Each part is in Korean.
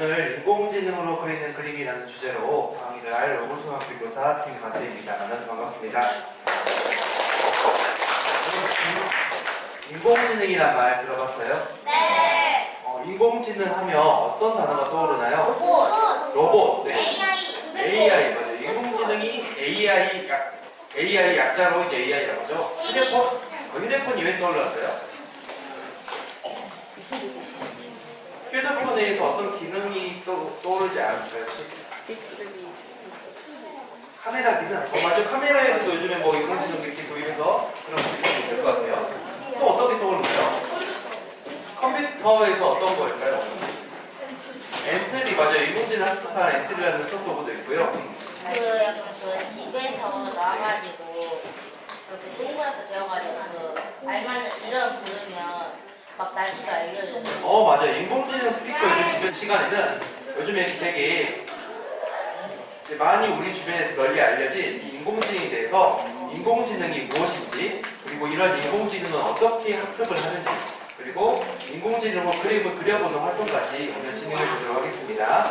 오늘 인공지능으로 그리는 그림이라는 주제로 강의를 할 로봇중학교 교사 김가태입니다. 만나서 반갑습니다. 인공지능이란 말 들어봤어요? 네. 어, 인공지능 하면 어떤 단어가 떠오르나요? 로봇. 로봇, 네. AI. AI 맞아요. 인공지능이 AI 약, AI 약자로 이제 AI라고 하죠. 휴대폰, 어, 휴대폰이 왜 떠올랐어요? 휴대폰에서 어떤 기능이 또 떠오르지 않았어요? 카메라 기능? 어, 맞죠. 카메라에서도 요즘에 뭐 인공지능 이렇게 도입해서 그런 기능이 있을 것 같아요. 또 어떤 게 떠오르나요? 컴퓨터에서 어떤 거일까요? 엔트리 맞아요. 인공지능 학습하는 엔트리라는 소프트웨어도 있고요. 그 약간 그 집에서 나와가지고 그렇게 동그랗게 되어가지고 그 알맞은 이름 부르면 막 날씨가 알려줘요. 어 맞아요 인공지능 스피커 요즘 주변 시간에는 요즘에 되게 많이 우리 주변에서 널리 알려진 이 인공지능에 대해서 인공지능이 무엇인지 그리고 이런 인공지능은 어떻게 학습을 하는지 그리고 인공지능으로 그림을 그려보는 활동까지 오늘 진행해 보도록 하겠습니다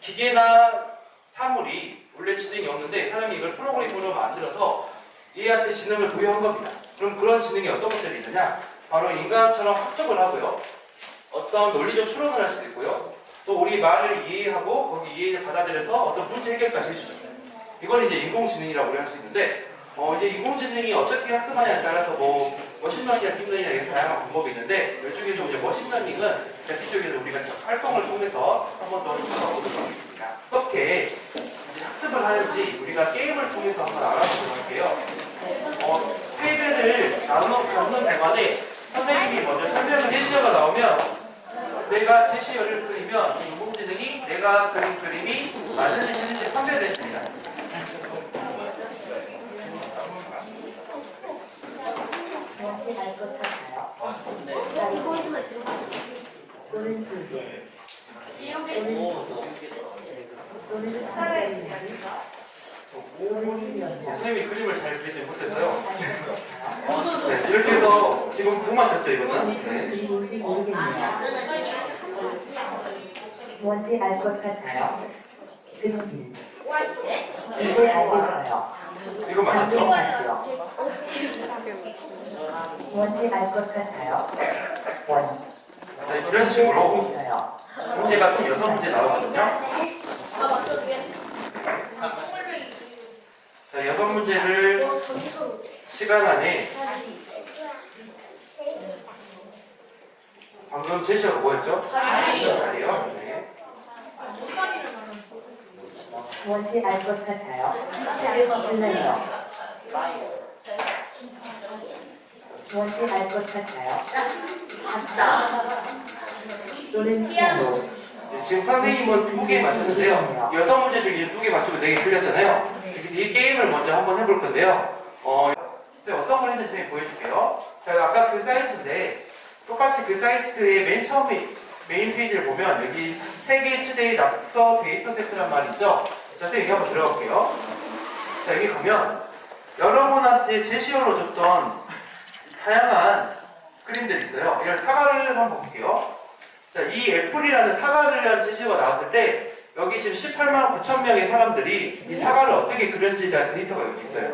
기계나 사물이 원래 지능이 없는데 사람이 이걸 프로그램으로 만들어서 얘한테 지능을 부여한 겁니다. 그럼 그런 지능이 어떤 것들이 있느냐? 바로 인간처럼 학습을 하고요. 어떤 논리적 추론을 할 수도 있고요. 또 우리 말을 이해하고 거기 이해를 받아들여서 어떤 문제 해결까지 해주죠. 이걸 이제 인공지능이라고 우리 할 수 있는데 어, 이제 인공지능이 어떻게 학습하냐에 따라서 뭐 머신러닝이나 딥러닝이나 이런 다양한 방법이 있는데 이 중에서 이제 머신러닝은 뒤쪽에서 우리가 활동을 통해서 한번더 해보도록 하겠습니다. 어떻게 학습을 하는지 우리가 게임을 통해서 한번 알아보도록 할게요. 어, 패드를 나누는, 동안에 선생님이 먼저 설명을 제시어가 나오면 내가 제시어를 그리면 이 인공지능이 내가 그린 그림이 맞는지 틀린지 판별을 해줍니다. 뭔지 알것 같아요. 오른쪽에 지옥의 오른쪽 천장인지 오른쪽인지 선생님이 그림을 잘 그리지 못해서요. 네, 이렇게 해서 지금 못 맞췄죠, 이거는? 네. 모르겠네요. 뭔지 알 것 같아요. 그림 이제 알겠어요. 이거 맞았죠? 당연하죠. 뭔지 알 것 같아요. 원 자, 이런 식으로 알겠어요. 문제가 총 여섯 문제 나오거든요. 자, 여섯 문제를 시간 안에 방금 제시어가 뭐였죠? 다리요. 네. 뭔지 알 것 같아요. 흘러요. 뭔지 알 것 같아요. 소는 피아노. 네, 지금 선생님은 두 개 맞췄는데요. 여섯 문제 중에 두 개 맞추고 네 개 틀렸잖아요. 그래서 이 게임을 먼저 한번 해볼 건데요. 어, 어떤 걸 했는지 보여줄게요. 자, 아까 그 사이트인데 똑같이 그 사이트의 맨 처음에 메인 페이지를 보면 여기 세계 투데이 낙서 데이터 세트란 말이 있죠? 자, 선생님 여기 한번 들어갈게요. 자, 여기 가면 여러분한테 제시어로 줬던 다양한 그림들이 있어요. 이런 사과를 한번 볼게요. 자, 이 애플이라는 사과를 위한 제시어가 나왔을 때 여기 지금 18만 9천 명의 사람들이 이 사과를 어떻게 그렸는지에 대한 데이터가 여기 있어요.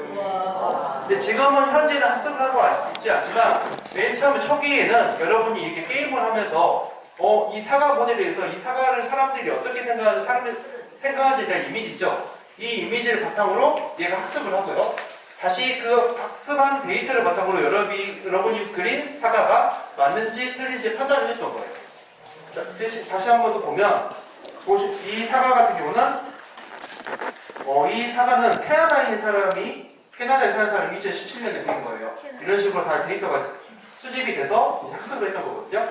근데 지금은 현재는 학습을 하고 있지 않지만 맨 처음 초기에는 여러분이 이렇게 게임을 하면서 어, 이 사과 모델에 대해서 이 사과를 사람들이 어떻게 생각하는 사람을 생각하는지에 대한 이미지죠. 이 이미지를 바탕으로 얘가 학습을 하고요. 다시 그 학습한 데이터를 바탕으로 여러분이, 여러분이 그린 사과가 맞는지 틀린지 판단을 했던 거예요. 자, 다시, 다시 한 번 더 보면, 보시- 이 사과 같은 경우는, 어, 이 사과는 캐나다에 있는 사람이, 캐나다에 사는 사람이 2017년에 그린 거예요. 이런 식으로 다 데이터가 수집이 돼서 학습을 했던 거거든요.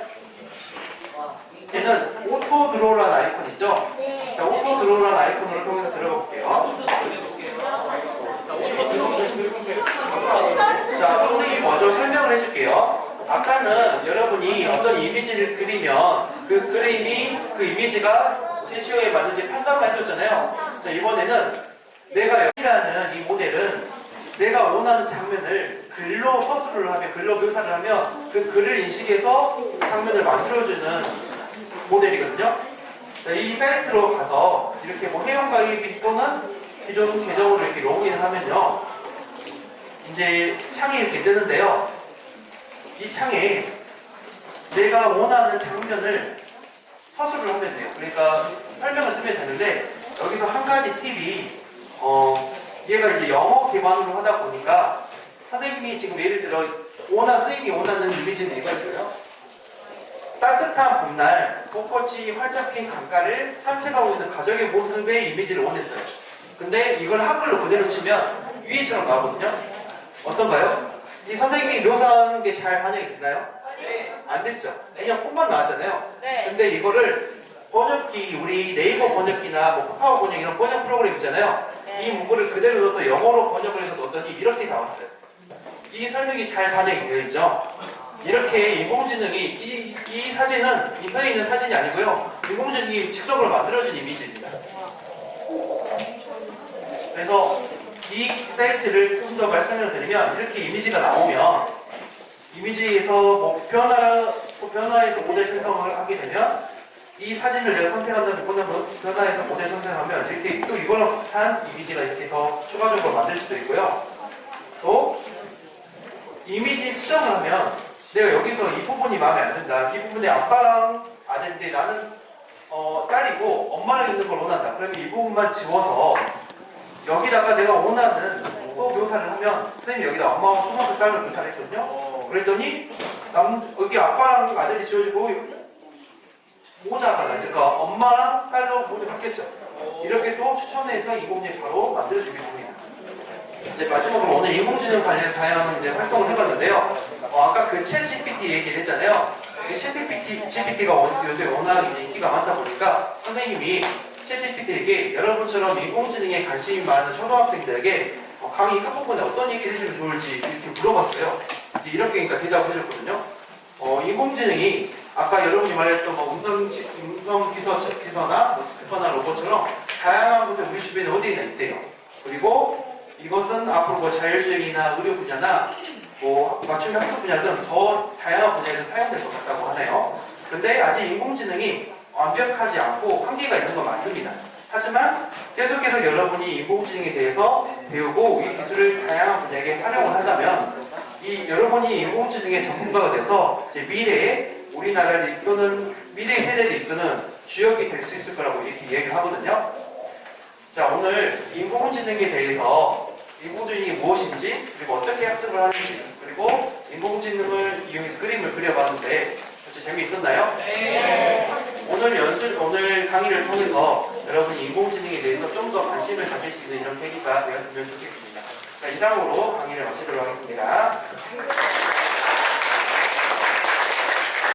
얘는 오토 드로우라는 아이콘 있죠? 자, 오토 드로우라는 아이콘을 통해서 들어가 볼게요. 자, 선생님이 먼저 설명을 해줄게요. 아까는 여러분이 어떤 이미지를 그리면 그 그림이 그 이미지가 제시어에 맞는지 판단만 해줬잖아요. 자, 이번에는 내가 여기라는 이 모델은 내가 원하는 장면을 글로 서술을 하면, 글로 묘사를 하면 그 글을 인식해서 장면을 만들어주는 모델이거든요. 자, 이 사이트로 가서 이렇게 뭐 회원 가입 또는 기존 계정으로 이렇게 로그인을 하면요. 이제 창이 이렇게 뜨는데요. 이 창에 내가 원하는 장면을 서술을 하면 돼요. 그러니까 설명을 쓰면 되는데 여기서 한 가지 팁이 어 얘가 이제 영어 기반으로 하다 보니까 선생님이 지금 예를 들어 원하 선생님이 원하는 이미지는 이거였어요. 따뜻한 봄날 벚꽃이 활짝 핀 강가를 산책하고 있는 가족의 모습의 이미지를 원했어요. 근데 이걸 한글로 그대로 치면 위에처럼 나오거든요. 어떤가요? 이 선생님이 묘사한 게 잘 반영이 됐나요? 안 됐죠. 그냥 폰만 나왔잖아요. 네. 근데 이거를 번역기, 우리 네이버 번역기나 뭐 카카오 번역 이런 번역 프로그램 있잖아요. 네. 이 문구를 그대로 넣어서 영어로 번역을 해서 넣었더니 이렇게 나왔어요. 이 설명이 잘 반영이 되어 있죠. 이렇게 인공지능이 이, 이 사진은 인터넷에 있는 사진이 아니고요. 인공지능이 즉석으로 만들어진 이미지입니다. 그래서 이 사이트를 좀 더 말씀을 드리면 이렇게 이미지가 나오면 이미지에서 뭐 변화, 뭐 변화해서 모델 생성을 하게 되면 이 사진을 내가 선택한다면 변화, 변화해서 모델 선택하면 이렇게 또 이거랑 비슷한 이미지가 이렇게 더 추가적으로 만들 수도 있고요. 또 이미지 수정을 하면 내가 여기서 이 부분이 마음에 안 든다. 이 부분에 아빠랑 아들인데 나는 어, 딸이고 엄마랑 있는 걸 원한다. 그러면 이 부분만 지워서 여기다가 내가 원하는 또 묘사를 하면 선생님 여기다 엄마와 초등학생 딸을 묘사를 했거든요. 그랬더니 남, 여기 아빠랑 아들이 지워지고 모자가 나. 그러니까 엄마랑 딸로 모두 바뀌었죠. 이렇게 또 추천해서 인공지능 바로 만들 수 있게 됩니다. 이제 마지막으로 오늘 인공지능 관련해서 다양한 이제 활동을 해봤는데요. 어, 아까 그챗 GPT 얘기를 했잖아요. 이챗 GPT, GPT가 요새 워낙 인기가 많다 보니까 선생님이 챗 GPT에게 여러분처럼 인공지능에 관심이 많은 초등학생들에게 어, 강의 끝부분에 어떤 얘기를 해주면 좋을지 이렇게 물어봤어요. 이렇게 그러니까 대답을 해줬거든요. 어, 인공지능이 아까 여러분이 말했던 뭐 음성, 지- 음성 비서, 비서나 뭐 스피커나 로봇처럼 다양한 곳에 우리 주변에 어디에나 있대요. 그리고 이것은 앞으로 뭐 자율주행이나 의료 분야나 뭐 맞춤 학습 분야 등 더 다양한 분야에서 사용될 것 같다고 하네요. 근데 아직 인공지능이 완벽하지 않고 한계가 있는 건 맞습니다. 하지만 계속해서 여러분이 인공지능에 대해서 배우고 이 기술을 다양한 분야에 활용을 한다면 이 여러분이 인공지능의 전문가가 돼서 이제 미래에 우리나라를 이끄는 미래 세대를 이끄는 주역이 될 수 있을 거라고 이렇게 얘기를 하거든요. 자 오늘 인공지능에 대해서 인공지능이 무엇인지 그리고 어떻게 학습을 하는지 그리고 인공지능을 이용해서 그림을 그려봤는데 어째 재미있었나요? 네. 오늘 연습 오늘 강의를 통해서 여러분이 인공지능에 대해서 좀 더 관심을 가질 수 있는 이런 계기가 되었으면 좋겠습니다. 이상으로 강의를 마치도록 하겠습니다.